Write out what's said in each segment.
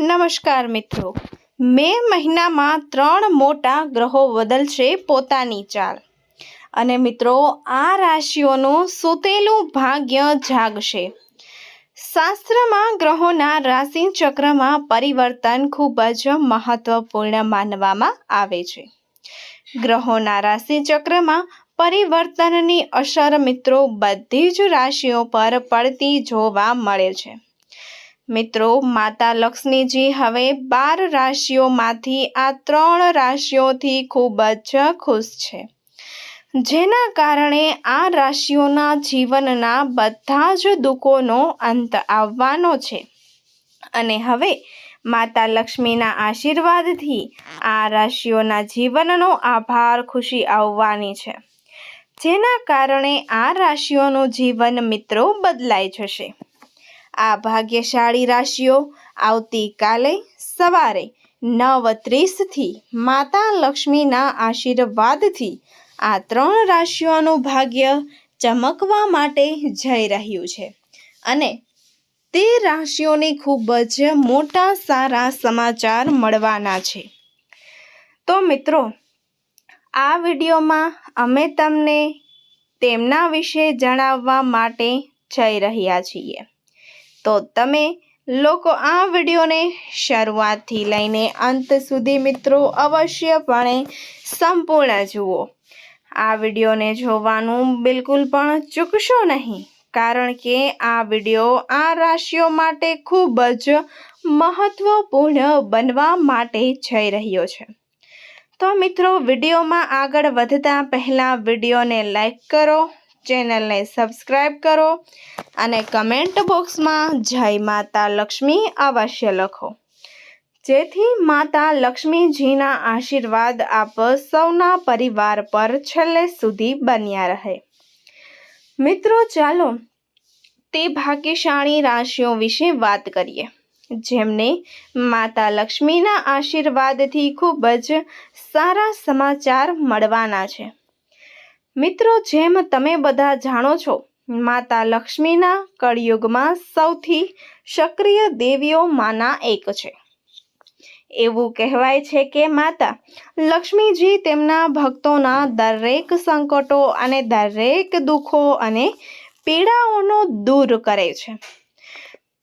નમસ્કાર મિત્રો. મે મહિનામાં ત્રણ મોટા ગ્રહો બદલશે પોતાની ચાલ. અને મિત્રો, આ રાશિઓનું સૂતેલું ભાગ્ય જાગશે. શાસ્ત્રમાં ગ્રહોના રાશિ ચક્રમાં પરિવર્તન ખૂબ જ મહત્વપૂર્ણ માનવામાં આવે છે. ગ્રહોના રાશિ ચક્રમાં પરિવર્તનની અસર મિત્રો બધી જ રાશિઓ પર પડતી જોવા મળે છે. મિત્રો, માતા લક્ષ્મીજી હવે બાર રાશિઓમાંથી આ ત્રણ રાશિઓથી ખૂબ જ ખુશ છે. જેના કારણે આ રાશિઓના જીવનના બધા જ દુઃખોનો અંત આવવાનો છે. અને હવે માતા લક્ષ્મીના આશીર્વાદથી આ રાશિઓના જીવનનો આભાર ખુશી આવવાની છે. જેના કારણે આ રાશિઓનું જીવન મિત્રો બદલાઈ જશે. આ ભાગ્યશાળી રાશિઓ આવતીકાલે સવારે નવ ત્રીસથી માતા લક્ષ્મીના આશીર્વાદથી આ ત્રણ રાશિઓનું ભાગ્ય ચમકવા માટે જઈ રહ્યું છે. અને તે રાશિઓને ખૂબ જ મોટા સારા સમાચાર મળવાના છે. તો મિત્રો, આ વિડીયોમાં અમે તમને તેમના વિશે જણાવવા માટે જઈ રહ્યા છીએ. તો તમે લોકો આ વિડીયોને શરૂઆતથી લઈને અંત સુધી મિત્રો અવશ્યપણે સંપૂર્ણ જુઓ. આ વિડીયોને જોવાનું બિલકુલ પણ ચૂકશો નહીં, કારણ કે આ વીડિયો આ રાશિઓ માટે ખૂબ જ મહત્વપૂર્ણ બનવા માટે જઈ રહ્યો છે. તો મિત્રો વિડીયોમાં આગળ વધતા પહેલાં વિડીયોને લાઈક કરો ચેનલને સબસ્ક્રાઈબ કરો અને કમેન્ટ બોક્સમાં જય માતા લક્ષ્મી અવશ્ય લખો. જેથી માતા લક્ષ્મીજીના આશીર્વાદ આપ સૌના પરિવાર પર છેલ્લે સુધી બન્યા રહે. મિત્રો, ચાલો તે ભાગ્યશાળી રાશિઓ વિશે વાત કરીએ, જેમને માતા લક્ષ્મીના આશીર્વાદથી ખૂબ જ સારા સમાચાર મળવાના છે. મિત્રો, જેમ તમે બધા જાણો છો, માતા લક્ષ્મીના કળિયુગમાં સૌથી સક્રિય દેવીઓમાંના એક છે. એવું કહેવાય છે કે માતા લક્ષ્મીજી તેમના ભક્તોના દરેક સંકટો અને દરેક દુઃખો અને પીડાઓનો દૂર કરે છે.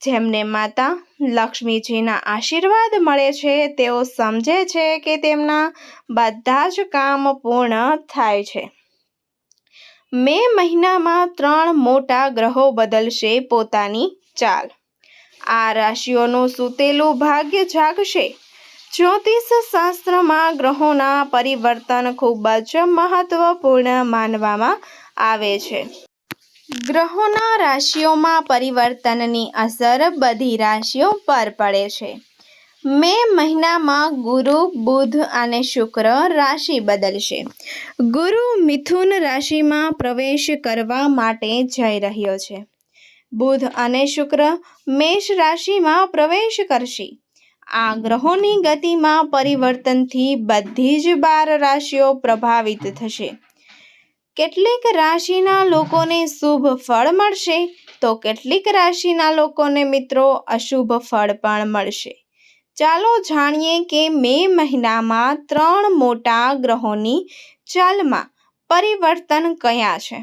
જેમને માતા લક્ષ્મીજીના આશીર્વાદ મળે છે, તેઓ સમજે છે કે તેમના બધા જ કામ પૂર્ણ થાય છે. મે મહિનામાં ત્રણ મોટા ગ્રહો બદલશે પોતાની ચાલ. આ રાશિઓનું સૂતેલું ભાગ્ય જાગશે. જ્યોતિષ શાસ્ત્રમાં ગ્રહોના પરિવર્તન ખૂબ જ મહત્વપૂર્ણ માનવામાં આવે છે. ગ્રહોના રાશિઓમાં પરિવર્તનની અસર બધી રાશિઓ પર પડે છે. મે મહિનામાં ગુરુ, બુધ અને શુક્ર રાશિ બદલશે. ગુરુ મિથુન રાશિમાં પ્રવેશ કરવા માટે જઈ રહ્યો છે. બુધ અને શુક્ર મેષ રાશિમાં પ્રવેશ કરશે. આ ગ્રહોની ગતિમાં પરિવર્તનથી બધી જ બાર રાશિઓ પ્રભાવિત થશે. કેટલીક રાશિના લોકોને શુભ ફળ મળશે, તો કેટલીક રાશિના લોકોને મિત્રો અશુભ ફળ પણ મળશે. ચાલો જાણીએ કે મે મહિનામાં ત્રણ મોટા ગ્રહોની ચાલમાં પરિવર્તન કયા છે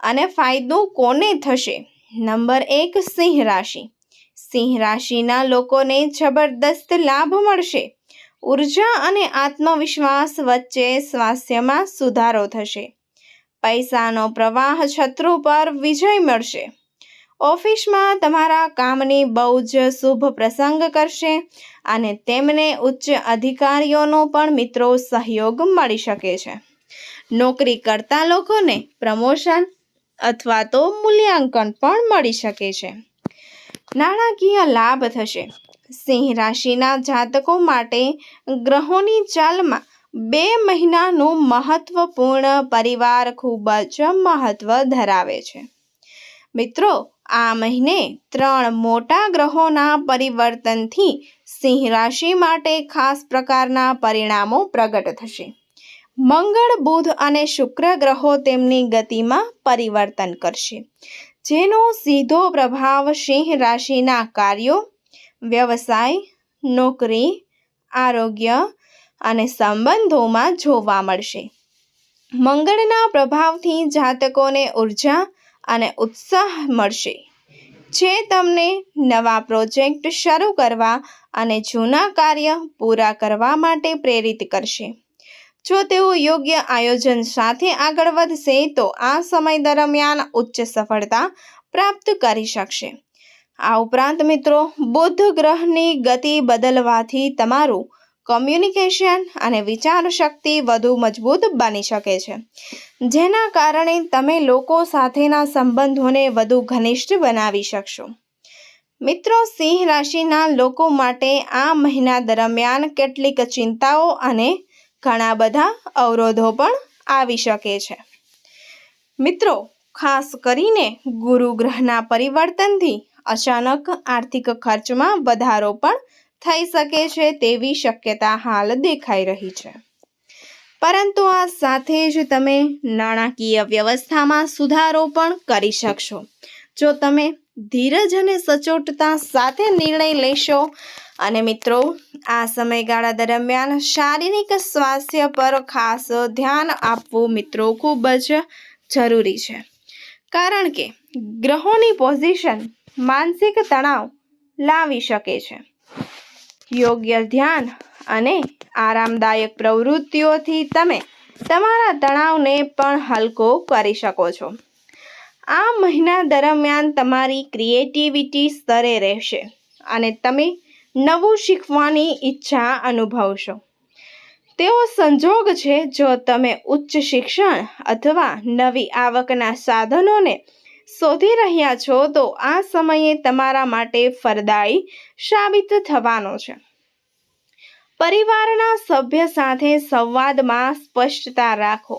અને ફાયદો કોને થશે? નંબર એક, સિંહ રાશિ. સિંહ રાશિના લોકોને જબરદસ્ત લાભ મળશે. ઊર્જા અને આત્મવિશ્વાસ વચ્ચે સ્વાસ્થ્યમાં સુધારો થશે. પૈસાનો પ્રવાહ શત્રુ પર વિજય મળશે. ઓફિસમાં તમારા કામની બહુ જ શુભ પ્રસંગ કરશે અને તેમને ઉચ્ચ અધિકારીઓનો પણ મિત્રો સહયોગ મળી શકે છે. નોકરી કરતા લોકોને પ્રમોશન અથવા તો મૂલ્યાંકન પણ મળી શકે છે. નાણાકીય લાભ થશે. સિંહ રાશિના જાતકો માટે ગ્રહોની ચાલમાં બે મહિનાનું મહત્વપૂર્ણ પરિવાર ખૂબ જ મહત્વ ધરાવે છે. મિત્રો આ મહિને ત્રણ મોટા ગ્રહોના પરિવર્તનથી સિંહ રાશિ માટે ખાસ પ્રકારના પરિણામો પ્રગટ થશે. મંગળ, બુધ અને શુક્ર ગ્રહો તેમની ગતિમાં પરિવર્તન કરશે. જેનો સીધો પ્રભાવ સિંહ રાશિના કાર્યો, વ્યવસાય, નોકરી, આરોગ્ય અને સંબંધોમાં જોવા મળશે. મંગળના પ્રભાવથી જાતકોને ઊર્જા અને ઉત્સાહ મળશે. જે તમને નવા પ્રોજેક્ટ શરૂ કરવા અને જૂના કાર્ય પૂરા કરવા માટે પ્રેરિત કરશે. જો તેઓ યોગ્ય આયોજન સાથે આગળ વધશે, તો આ સમય દરમિયાન ઉચ્ચ સફળતા પ્રાપ્ત કરી શકશે. આ ઉપરાંત મિત્રો, બુધ ગ્રહની ગતિ બદલવાથી તમારું કોમ્યુનિકેશન અને વિચાર શક્તિ વધુ મજબૂત બની શકે છે. જેના કારણે તમે લોકો સાથેના સંબંધોને વધુ ઘનિષ્ઠ બનાવી શકશો. મિત્રો, સિંહ રાશિના લોકો માટે આ મહિના દરમિયાન કેટલીક ચિંતાઓ અને ઘણા બધા અવરોધો પણ આવી શકે છે. મિત્રો, ખાસ કરીને ગુરુ ગ્રહના પરિવર્તનથી અચાનક આર્થિક ખર્ચમાં વધારો પણ થઈ શકે છે તેવી શક્યતા હાલ દેખાઈ રહી છે. પરંતુ આ સાથે જ તમે નાણાકીય વ્યવસ્થામાં સુધારો પણ કરી શકશો. જો તમે ધીરજ અને સચોટતા સાથે નિર્ણય લેશો અને મિત્રો, આ સમયગાળા દરમિયાન શારીરિક સ્વાસ્થ્ય પર ખાસ ધ્યાન આપવું મિત્રો ખૂબ જ જરૂરી છે. કારણ કે ગ્રહોની પોઝિશન માનસિક તણાવ લાવી શકે છે. યોગ્ય ધ્યાન અને આરામદાયક પ્રવૃત્તિઓથી તમે તમારા તણાવને પણ હલકો કરી શકો છો. આ મહિના દરમિયાન તમારી ક્રિએટિવિટી સ્તરે રહેશે અને તમે નવું શીખવાની ઈચ્છા અનુભવશો. તેઓ સંજોગ છે જો તમે ઉચ્ચ શિક્ષણ અથવા નવી આવકના સાધનોને શોધી રહ્યા છો તો આ સમયે તમારા માટે ફરદાયી સાબિત થવાનો છે. પરિવારના સભ્ય સાથે સંવાદમાં સ્પષ્ટતા રાખો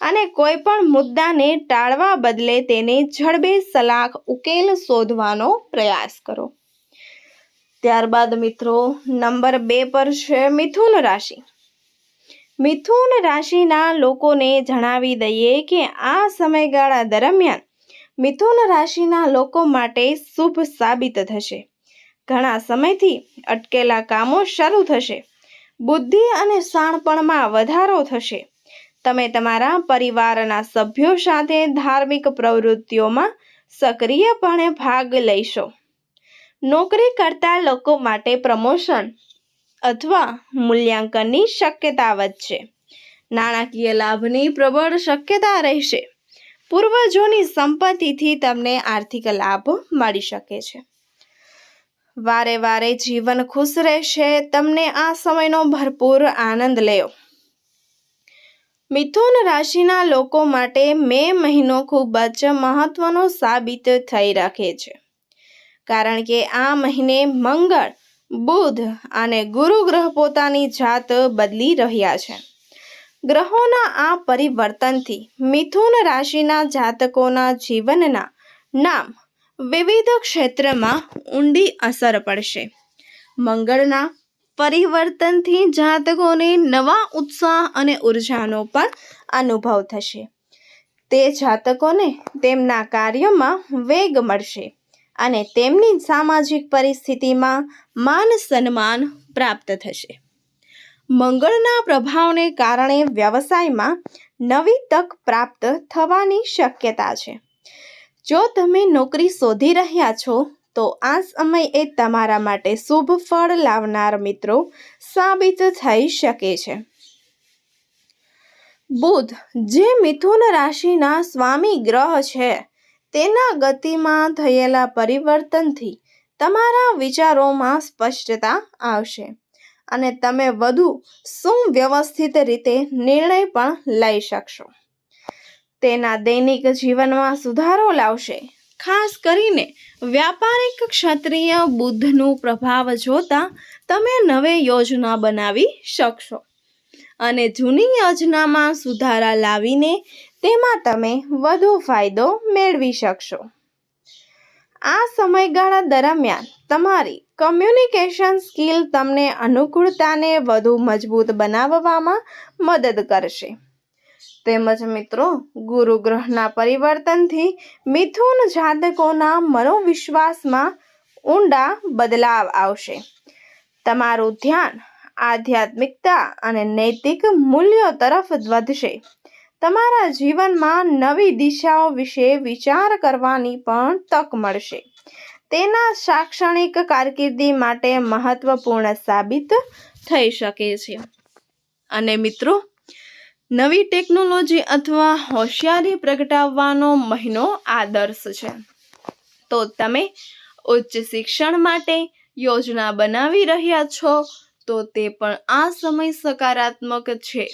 અને કોઈ પણ મુદ્દાને ટાળવા બદલે તેને જડબે સલાહ ઉકેલ શોધવાનો પ્રયાસ કરો. ત્યારબાદ મિત્રો, નંબર બે પર છે મિથુન રાશિ. મિથુન રાશિના લોકોને જણાવી દઈએ કે આ સમયગાળા દરમિયાન મિથુન રાશિના લોકો માટે શુભ સાબિત થશે. ઘણા સમયથી અટકેલા કામો શરૂ થશે. બુદ્ધિ અને શાણપણમાં વધારો થશે. તમે તમારા પરિવારના સભ્યો સાથે ધાર્મિક પ્રવૃત્તિઓમાં સક્રિયપણે ભાગ લઈશો. નોકરી કરતા લોકો માટે પ્રમોશન અથવા મૂલ્યાંકનની શક્યતા વધશે. નાણાકીય લાભની પ્રબળ શક્યતા રહેશે. પૂર્વજોની સંપત્તિથી તમને આર્થિક લાભ મળી શકે છે. વારે વારે જીવન ખુશ રહેશે, તમને આ સમયનો ભરપૂર આનંદ લેવો મિથુન રાશિના લોકો માટે મે મહિનો ખૂબ જ મહત્વનો સાબિત થઈ રાખે છે. કારણ કે આ મહિને મંગળ, બુધ અને ગુરુ ગ્રહ પોતાની જાત બદલી રહ્યા છે. ગ્રહોના આ પરિવર્તનથી મિથુન રાશિના જાતકોના જીવનના નામ વિવિધ ક્ષેત્રમાં ઊંડી અસર પડશે. મંગળના પરિવર્તનથી જાતકોને નવા ઉત્સાહ અને ઉર્જાનો પણ અનુભવ થશે. તે જાતકોને તેમના કાર્યમાં વેગ મળશે અને તેમની સામાજિક પરિસ્થિતિમાં માન સન્માન પ્રાપ્ત થશે. મંગળના પ્રભાવને કારણે વ્યવસાયમાં નવી તક પ્રાપ્ત થવાની શક્યતા છે. જો તમે નોકરી શોધી રહ્યા છો, તો આ સમય એ તમારા માટે શુભ ફળ લાવનાર મિત્રો સાબિત થઈ શકે છે. બુધ, જે મિથુન રાશિના સ્વામી ગ્રહ છે, તેના ગતિમાં થયેલા પરિવર્તનથી તમારા વિચારોમાં સ્પષ્ટતા આવશે. અને તમે વધુ સુવ્યવસ્થિત રીતે નિર્ણય પણ લઈ શકશો. તેના દૈનિક જીવનમાં સુધારો લાવશે. ખાસ કરીને વ્યાપારિક ક્ષત્રિય બુદ્ધનું પ્રભાવ જોતા તમે નવે યોજના બનાવી શકશો. અને જૂની યોજનામાં સુધારા લાવીને તેમાં તમે વધુ ફાયદો મેળવી શકશો. આ સમયગાળા દરમિયાન તમારી કમ્યુનિકેશન સ્કિલ તમને અનુકૂળતાને વધુ મજબૂત બનાવવામાં મદદ કરશે. તેમજ મિત્રો, ગુરુ ગ્રહના પરિવર્તનથી મિથુન જાતકોના મનોવિશ્વાસમાં ઊંડા બદલાવ આવશે. તમારું ધ્યાન આધ્યાત્મિકતા અને નૈતિક મૂલ્યો તરફ વધશે. તમારા જીવનમાં નવી દિશાઓ વિશે વિચાર કરવાની પણ તક મળશે. તેના શૈક્ષણિક કારકિર્દી માટે મહત્વપૂર્ણ સાબિત થઈ શકે છે. અને મિત્રો, નવી ટેકનોલોજી અથવા હોશિયારી પ્રગટાવવાનો મહિનો આદર્શ છે. તો તમે ઉચ્ચ શિક્ષણ માટે યોજના બનાવી રહ્યા છો, તો તે પણ આ સમય સકારાત્મક છે.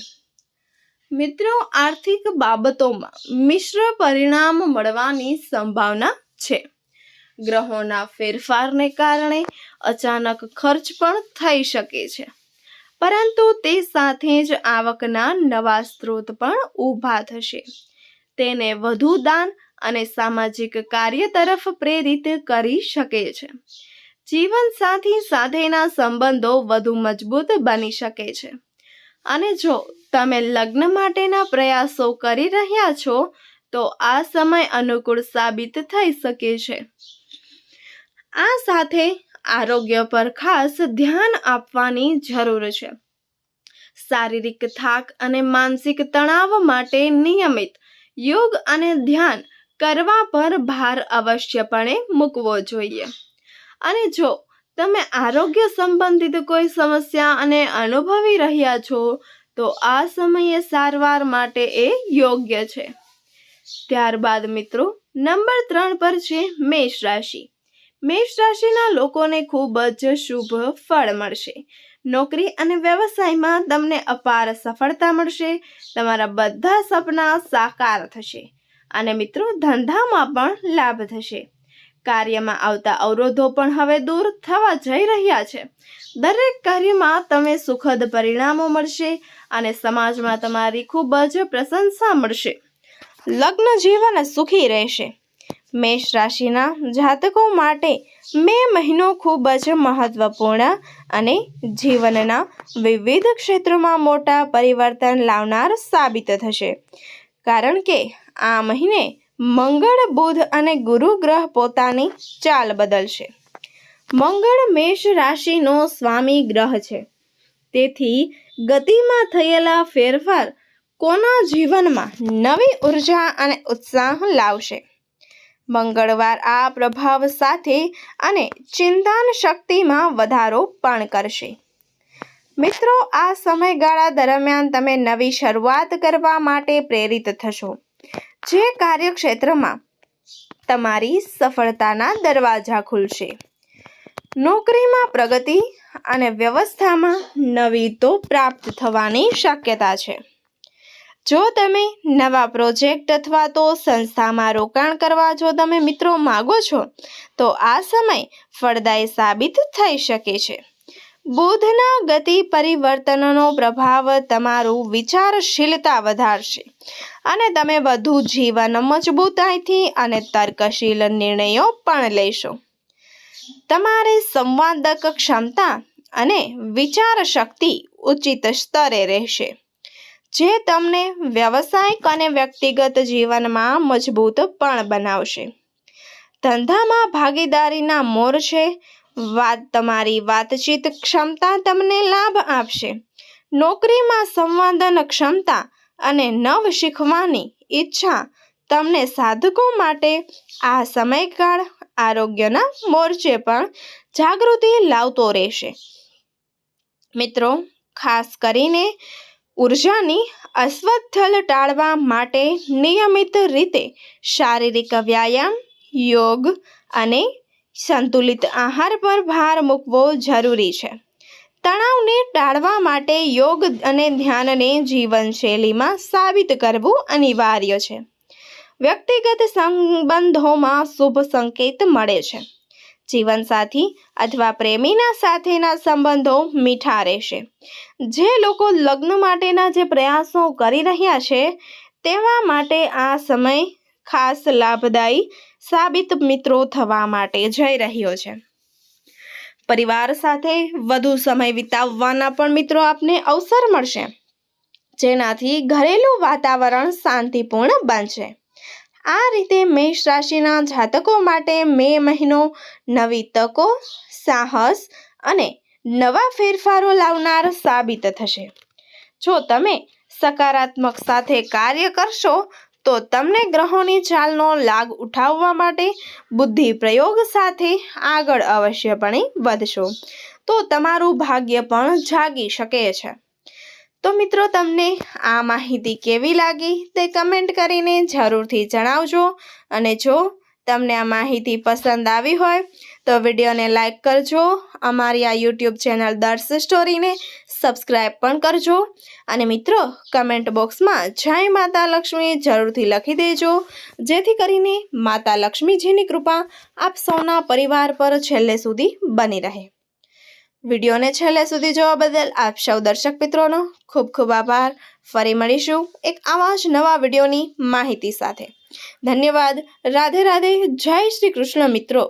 મિત્રો, આર્થિક બાબતોમાં મિશ્ર પરિણામ મળવાની સંભાવના છે. ગ્રહોના ફેરફારને કારણે અચાનક ખર્ચ પણ થઈ શકે છે. પરંતુ તે સાથે જ આવકના નવા સ્ત્રોત પણ ઊભા થશે. તેને વધુ દાન અને સામાજિક કાર્ય તરફ પ્રેરિત કરી શકે છે. જીવનસાથી સાથેના સંબંધો વધુ મજબૂત બની શકે છે. અને જો તમે લગ્ન માટેના પ્રયાસો કરી રહ્યા છો, તો આ સમય અનુકૂળ સાબિત થઈ શકે છે. આ સાથે આરોગ્ય પર ખાસ ધ્યાન આપવાની જરૂર છે. શારીરિક થાક અને માનસિક તણાવ માટે નિયમિત યોગ અને ધ્યાન કરવા પર ભાર અવશ્યપણે મૂકવો જોઈએ. અને જો તમે આરોગ્ય સંબંધિત કોઈ સમસ્યા અને અનુભવી રહ્યા છો, તો આ સમયે સારવાર માટે એ યોગ્ય છે. ત્યારબાદ મિત્રો, નંબર ત્રણ પર છે મેષ રાશિ મેષ રાશિના લોકોને ખૂબ જ શુભ ફળ મળશે. નોકરી અને વ્યવસાયમાં તમને અપાર સફળતા મળશે. તમારા બધા સપના સાકાર થશે. અને મિત્રો, ધંધામાં પણ લાભ થશે. કાર્યમાં આવતા અવરોધો પણ હવે દૂર થવા જઈ રહ્યા છે. દરેક કાર્યમાં તમે સુખદ પરિણામો મળશે અને સમાજમાં તમારી ખૂબ જ પ્રશંસા મળશે. લગ્ન જીવન સુખી રહેશે. મેષ રાશિના જાતકો માટે મે મહિનો ખૂબ જ મહત્વપૂર્ણ અને જીવનના વિવિધ ક્ષેત્રોમાં મોટા પરિવર્તન લાવનાર સાબિત થશે. કારણ કે આ મહિને મંગળ, બુધ અને ગુરુ ગ્રહ પોતાની ચાલ બદલશે. મંગળ, મેષ રાશિનો સ્વામી ગ્રહ છે. તેથી ગતિમાં થયેલા ફેરફાર કોના જીવનમાં નવી ઊર્જા અને ઉત્સાહ લાવશે? મંગળવાર આ પ્રભાવ સાથે અને ચિંતન શક્તિમાં વધારો પણ કરશે. મિત્રો, આ સમયગાળા દરમિયાન તમે નવી શરૂઆત કરવા માટે પ્રેરિત થશો. જે કાર્યક્ષેત્રમાં તમારી સફળતાના દરવાજા ખુલશે. નોકરીમાં પ્રગતિ અને વ્યવસ્થામાં નવી તો પ્રાપ્ત થવાની શક્યતા છે. જો તમે નવા પ્રોજેક્ટ અથવા તો સંસ્થામાં રોકાણ કરવા જો તમે મિત્રો માગો છો, તો આ સમય ફળદાયી સાબિત થઈ શકે છે. બુધના ગતિ પરિવર્તનનો પ્રભાવ તમારું વિચારશીલતા વધારશે અને તમે વધુ જીવન મજબૂતાઈથી અને તર્કશીલ નિર્ણયો પણ લેશો. તમારી સંવાદક ક્ષમતા અને વિચાર શક્તિ ઉચિત સ્તરે રહેશે. જે તમને વ્યવસાયિક અને વ્યક્તિગત જીવનમાં મજબૂત પણ બનાવશે. ધંધામાં ભાગીદારીના મોરચે વાત તમારી વાતચીત ક્ષમતા તમને લાભ આપશે. નોકરીમાં સંવાદન ક્ષમતા અને નવ શીખવાની ઈચ્છા તમને સાધકો માટે આ સમયકાળ આરોગ્યના મોરચે પણ જાગૃતિ લાવતો રહેશે. મિત્રો, ખાસ કરીને ઉર્જાની અસ્વસ્થલ ટાળવા માટે નિયમિત રીતે શારીરિક વ્યાયામ, યોગ અને સંતુલિત આહાર પર ભાર મૂકવો જરૂરી છે. તણાવને ટાળવા માટે યોગ અને ધ્યાનને જીવનશૈલીમાં સાબિત કરવું અનિવાર્ય છે. વ્યક્તિગત સંબંધોમાં શુભ સંકેત મળે છે. જીવનસાથી અથવા પ્રેમીના સાથેના સંબંધો મીઠા રહેશે. જે લોકો લગ્ન માટેના જે પ્રયાસો કરી રહ્યા છે, તેવા માટે આ સમય ખાસ લાભદાયી સાબિત મિત્રો થવા માટે જઈ રહ્યો છે. પરિવાર સાથે વધુ સમય વિતાવવાના પણ મિત્રો આપને અવસર મળશે. જેનાથી ઘરેલું વાતાવરણ શાંતિપૂર્ણ બનશે. આ રીતે મેષ રાશિના જાતકો માટે મે મહિનો નવી તકો, સાહસ અને નવા ફેરફારો લાવનાર સાબિત થશે. જો તમે સકારાત્મક સાથે કાર્ય કરશો, તો તમને ગ્રહોની ચાલનો લાભ ઉઠાવવા માટે બુદ્ધિ પ્રયોગ સાથે આગળ અવશ્યપણે વધશો. તો તમારું ભાગ્ય પણ જાગી શકે છે. તો મિત્રો તમને આ માહિતી કેવી લાગી તે કમેન્ટ કરીને જરૂરથી જણાવજો. અને જો તમને આ માહિતી પસંદ આવી હોય તો વિડીયોને લાઇક કરજો. અમારી આ યુટ્યુબ ચેનલ દર્શ સ્ટોરીને સબસ્ક્રાઈબ પણ કરજો. અને મિત્રો કમેન્ટ બોક્સમાં જય માતા લક્ષ્મી જરૂરથી લખી દેજો. જેથી કરીને માતા લક્ષ્મીજીની કૃપા આપ સૌના પરિવાર પર છેલ્લે સુધી બની રહે. વિડીયોને છેલ્લે સુધી જોવા બદલ આપ સૌ દર્શક મિત્રોનો ખૂબ ખૂબ આભાર. ફરી મળીશું એક આવા જ નવા વિડીયોની માહિતી સાથે. ધન્યવાદ. રાધે રાધે. જય શ્રી કૃષ્ણ મિત્રો.